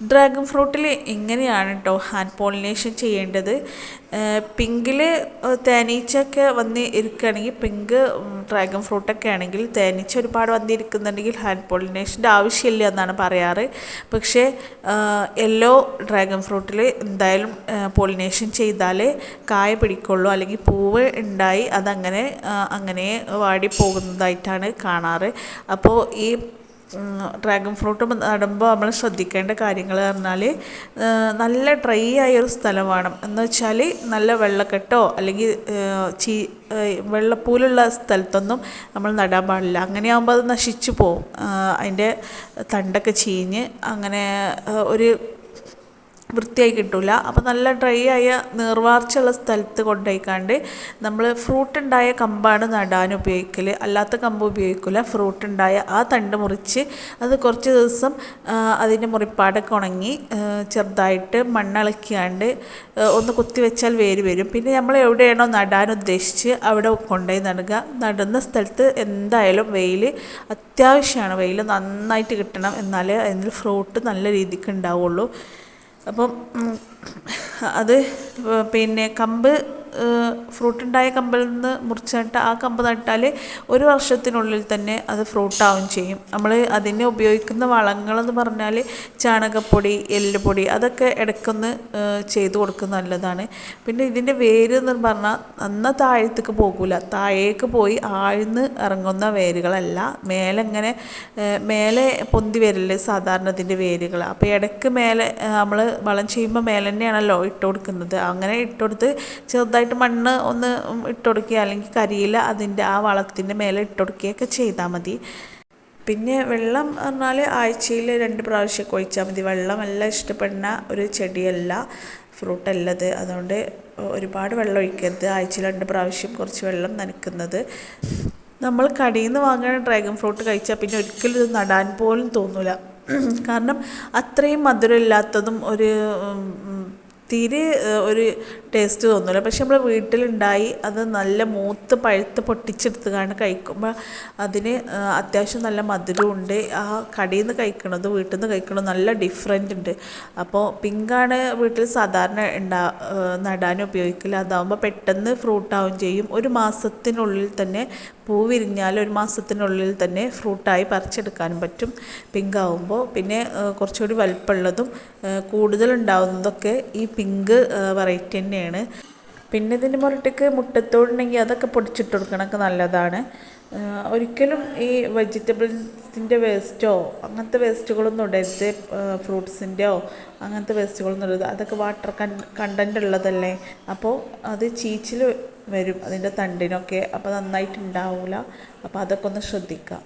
Dragon ഫ്രൂട്ടിൽ ഇങ്ങനെയാണ് കേട്ടോ hand pollination ചെയ്യേണ്ടത്? പിങ്കിൽ തേനീച്ചയൊക്കെ വന്ന് ഇരിക്കുകയാണെങ്കിൽ പിങ്ക് ഡ്രാഗൺ ഫ്രൂട്ടൊക്കെ ആണെങ്കിൽ തേനീച്ച ഒരുപാട് വന്നിരിക്കുന്നുണ്ടെങ്കിൽ ഹാൻഡ് പോളിനേഷന്റെ ആവശ്യമില്ല എന്നാണ് പറയാറ്. പക്ഷേ യെല്ലോ ഡ്രാഗൺ ഫ്രൂട്ടിൽ എന്തായാലും പോളിനേഷൻ ചെയ്താൽ കായ പിടിക്കുള്ളൂ. അല്ലെങ്കിൽ പൂവ് ഉണ്ടായി അതങ്ങനെ അങ്ങനെ വാടി പോകുന്നതായിട്ടാണ് കാണാറ്. അപ്പോൾ ഈ ഡ്രാഗൺ ഫ്രൂട്ട് നടുമ്പോൾ നമ്മൾ ശ്രദ്ധിക്കേണ്ട കാര്യങ്ങൾ പറഞ്ഞാൽ നല്ല ഡ്രൈ ആയൊരു സ്ഥലം വേണം. എന്ന് വെച്ചാൽ നല്ല വെള്ളക്കെട്ടോ അല്ലെങ്കിൽ ചീ വെള്ളപ്പൂലുള്ള സ്ഥലത്തൊന്നും നമ്മൾ നടാൻ പാടില്ല. അങ്ങനെയാകുമ്പോൾ അത് നശിച്ചു പോവും. അതിന്റെ തണ്ടൊക്കെ ചീഞ്ഞ് അങ്ങനെ ഒരു വൃത്തിയായി കിട്ടില്ല അപ്പോൾ നല്ല ഡ്രൈ ആയ നീർവാർച്ചുള്ള സ്ഥലത്ത് കൊണ്ടുപോയിക്കാണ്ട് നമ്മൾ ഫ്രൂട്ട് ഉണ്ടായ കമ്പാണ് നടാൻ ഉപയോഗിക്കൽ അല്ലാത്ത കമ്പ് ഉപയോഗിക്കില്ല ഫ്രൂട്ട് ഉണ്ടായ ആ തണ്ട് മുറിച്ച് അത് കുറച്ച് ദിവസം അതിന്റെ മുറിപ്പാടൊക്കെ ഉണങ്ങി ചെറുതായിട്ട് മണ്ണിളക്കിയാണ്ട് ഒന്ന് കുത്തി വെച്ചാൽ വേര് വരും. പിന്നെ നമ്മൾ എവിടെയാണോ നടാൻ ഉദ്ദേശിച്ച് അവിടെ കൊണ്ടുപോയി നടുക. നടുന്ന സ്ഥലത്ത് എന്തായാലും വെയിൽ അത്യാവശ്യമാണ്. വെയിൽ നന്നായിട്ട് കിട്ടണം. എന്നാലേ അതിൽ ഫ്രൂട്ട് നല്ല രീതിക്ക് ഉണ്ടാവുള്ളൂ. അപ്പം അത് പിന്നെ കമ്പ് ഫ്രൂട്ട് ഉണ്ടായ കമ്പിൽ നിന്ന് മുറിച്ച് മുറിച്ചിട്ട് ആ കമ്പ് നട്ടാൽ ഒരു വർഷത്തിനുള്ളിൽ തന്നെ അത് ഫ്രൂട്ടാവും ചെയ്യും. നമ്മൾ അതിന് ഉപയോഗിക്കുന്ന വളങ്ങളെന്ന് പറഞ്ഞാൽ ചാണകപ്പൊടി എല്ലുപൊടി അതൊക്കെ ഇടയ്ക്കൊന്ന് ചെയ്ത് കൊടുക്കുന്നത് നല്ലതാണ്. പിന്നെ ഇതിന്റെ വേര് എന്ന് പറഞ്ഞാൽ നന്ന താഴത്തേക്ക് പോകില്ല താഴേക്ക് പോയി ആഴ്ന്ന് ഇറങ്ങുന്ന വേരുകളല്ല. മേലെ ഇങ്ങനെ മേലെ പൊന്തി വരില്ല സാധാരണ ഇതിന്റെ വേരുകൾ അപ്പോൾ ഇടയ്ക്ക് മേലെ നമ്മൾ വളം ചെയ്യുമ്പോൾ മേലെ തന്നെയാണല്ലോ ഇട്ട് കൊടുക്കുന്നത്. അങ്ങനെ ഇട്ട് കൊടുത്ത് ചെറുതായിട്ട് ചെറുതായിട്ട് മണ്ണ് ഒന്ന് ഇട്ട് കൊടുക്കുക അല്ലെങ്കിൽ കരിയില അതിന്റെ ആ വളത്തിന്റെ മേലെ ഇട്ട് കൊടുക്കുകയൊക്കെ ചെയ്താൽ മതി. പിന്നെ വെള്ളം പറഞ്ഞാൽ ആഴ്ചയിൽ രണ്ട് പ്രാവശ്യമൊക്കെ ഒഴിച്ചാൽ മതി. വെള്ളം എല്ലാം ഇഷ്ടപ്പെടുന്ന ഒരു ചെടിയല്ല ഫ്രൂട്ടല്ലത്. അതുകൊണ്ട് ഒരുപാട് വെള്ളം ഒഴിക്കരുത്. ആഴ്ചയിൽ രണ്ട് പ്രാവശ്യം കുറച്ച് വെള്ളം നനക്കുന്നത് നമ്മൾ കടയിൽ നിന്ന് വാങ്ങുന്ന ഡ്രാഗൺ ഫ്രൂട്ട് കഴിച്ചാൽ പിന്നെ ഒരിക്കലും ഇത് നടാൻ പോലും തോന്നില്ല കാരണം അത്രയും മധുരമില്ലാത്തതും ഒരു തീരെ ഒരു ടേസ്റ്റ് തോന്നില്ല പക്ഷെ നമ്മൾ വീട്ടിലുണ്ടായി അത് നല്ല മൂത്ത് പഴുത്ത് പൊട്ടിച്ചെടുത്തുകാണ് കഴിക്കുമ്പോൾ അതിന് അത്യാവശ്യം നല്ല മധുരമുണ്ട് ആ കടയിൽ നിന്ന് കഴിക്കണത് വീട്ടിൽ നിന്ന് കഴിക്കണത് നല്ല ഡിഫറെന്റ് ഉണ്ട്. അപ്പോൾ പിങ്കാണ് വീട്ടിൽ സാധാരണ ഉണ്ടാ നടാൻ ഉപയോഗിക്കില്ല അതാവുമ്പോൾ പെട്ടെന്ന് ഫ്രൂട്ടാവും ചെയ്യും. ഒരു മാസത്തിനുള്ളിൽ തന്നെ പൂ വിരിഞ്ഞാൽ ഒരു മാസത്തിനുള്ളിൽ തന്നെ ഫ്രൂട്ടായി പറിച്ചെടുക്കാനും പറ്റും. പിങ്ക് ആവുമ്പോൾ പിന്നെ കുറച്ചുകൂടി വലുപ്പമുള്ളതും കൂടുതലുണ്ടാവുന്നതൊക്കെ ഈ പിങ്ക് വെറൈറ്റി തന്നെയാണ്. പിന്നെ ഇതിന്റെ മുരട്ടിക്ക് മുട്ടത്തോടുണ്ടെങ്കിൽ അതൊക്കെ പൊടിച്ചിട്ട് കൊടുക്കണമൊക്കെ നല്ലതാണ്. ഒരിക്കലും ഈ വെജിറ്റബിൾസിന്റെ വേസ്റ്റോ അങ്ങനത്തെ വേസ്റ്റുകളൊന്നും ഇടരുത്. ഫ്രൂട്ട്സിന്റെയോ അങ്ങനത്തെ വേസ്റ്റുകളൊന്നും ഇടരുത്. അതൊക്കെ വാട്ടർ കൺ കണ്ടന്റ് ഉള്ളതല്ലേ? അപ്പോൾ അത് ചീച്ചിൽ വരും അതിന്റെ തണ്ടിനൊക്കെ. അപ്പോൾ നന്നായിട്ട് ഉണ്ടാവില്ല അപ്പോൾ അതൊക്കെ ഒന്ന് ശ്രദ്ധിക്കുക.